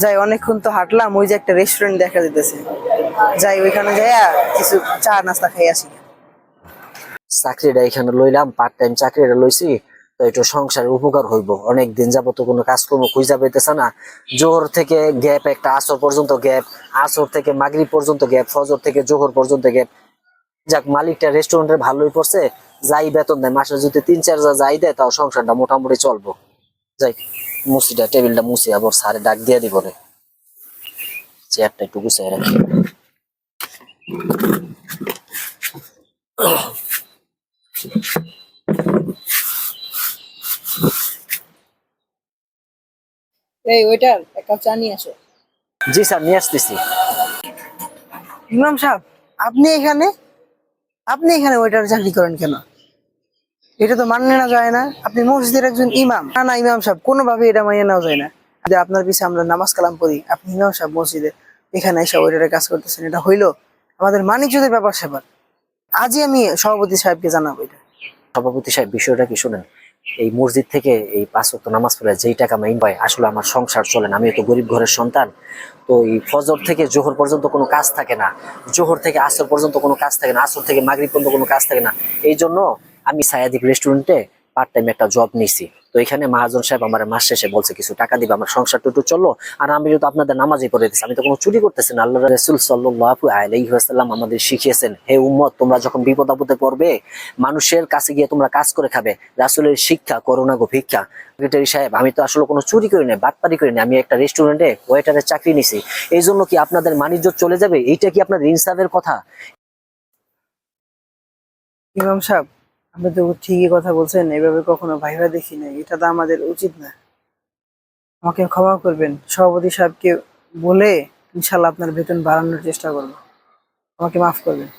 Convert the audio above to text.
যাই, অনেকক্ষণ তো হাঁটলাম, ওই যে একটা রেস্টুরেন্ট দেখা যেতেছে যাই, ওইখানে যাইয়া কিছু চা নাস্তা খাই আসি। চাকরিটা এখানে লইলাম পার্ট টাইম চাকরিটা লইছি, তো একটু সংসারের উপকার হইব। অনেক দিন যাবত কোনো কাজকর্ম খুঁজা পাইতেছে না। জোহর থেকে গ্যাপ একটা আসর পর্যন্ত গ্যাপ আসর থেকে মাগরি পর্যন্ত গ্যাপ ফজর থেকে জোহর পর্যন্ত গ্যাপ যাক, মালিকটা রেস্টুরেন্টের ভালোই পড়ছে, যাই বেতন দেয়, মাসে যদি তিন চার হাজার যাই দেয়, তাও সংসারটা মোটামুটি চলবো। যাই মুসিটা টেবিলটা মুছি আবার সারে ডাক দিয়ে দিব রে। চেয়ারটা একটু গুছাই রাখি। এই ওইটার এক কাপ চা নিয়ে আসো। জি স্যার নিয়ে আসতেছি। ইমাম সাহেব আপনি এখানে? আপনি এখানে ওইটার চাকরি করেন কেন? এটা তো মান্য না যায় না। আপনি মসজিদের একজন ইমাম না না ইমাম সাহেব কোনোভাবে এটা মানিয়ে নেওয়া যায় না। যদি আপনার পিছনে আমরা নামাজ কালাম পড়ি, আপনি ইমাম সাহেব মসজিদে, এখানে এসে ওইটার কাজ করতেছেন, এটা হইল আমাদের মানিজ্যদের ব্যাপার স্যাপার। আজই আমি সভাপতি সাহেবকে জানাব এটা। সভাপতি সাহেব, বিষয়টা কি শুনেন? এই মসজিদ থেকে এই পাঁচ ওয়াক্ত নামাজ পড়ে যেই টাকা মাইন পাই আসলে আমার সংসার চলে না, আমি তো গরিব ঘরের সন্তান। তো এই ফজর থেকে জোহর পর্যন্ত কোনো কাজ থাকে না। জোহর থেকে আসর পর্যন্ত কোনো কাজ থাকে না, আসর থেকে মাগরিব পর্যন্ত কোনো কাজ থাকে না। এই জন্য আমি সায়াদিক রেস্টুরেন্টে পার্ট টাইম একটা জব নিছি। তো এখানে মহাজন সাহেব আমার মাস শেষে বলছে, কিছু টাকা দিবে, আমার সংসারটা একটু চলল আর আমি যেহেতু আপনাদের নামাজই পড়ে দিচ্ছি আমি তো কোনো চুরি করতেছি না। আল্লাহ রসুল সাল্লাহু আলাইসাল্লাম আমাদের শিখিয়েছেন, হে উম্মত, তোমরা যখন বিপদ আপদে পড়বে, মানুষের কাছে গিয়ে তোমরা কাজ করে খাবে। রাসুলের শিক্ষা করোনা গো ভিক্ষা। সেক্রেটারি সাহেব, আমি তো আসলে কোনো চুরি করি নাই, বাটপারি করি নাই, আমি একটা রেস্টুরেন্টে ওয়েটারের চাকরি নিছি। এই জন্য কি আপনাদের বাণিজ্য চলে যাবে? এইটা কি আপনার ইনসাফের কথা? ইমাম সাহেব আপনি তো ঠিকই কথা বলছেন, এভাবে কখনো ভাইবা দেখি নাই, এটা তো আমাদের উচিত না। আমাকে ক্ষমা করবেন, সভাপতি সাহেবকে বলে ইনশাল্লাহ আপনার বেতন বাড়ানোর চেষ্টা করব। আমাকে মাফ করবেন।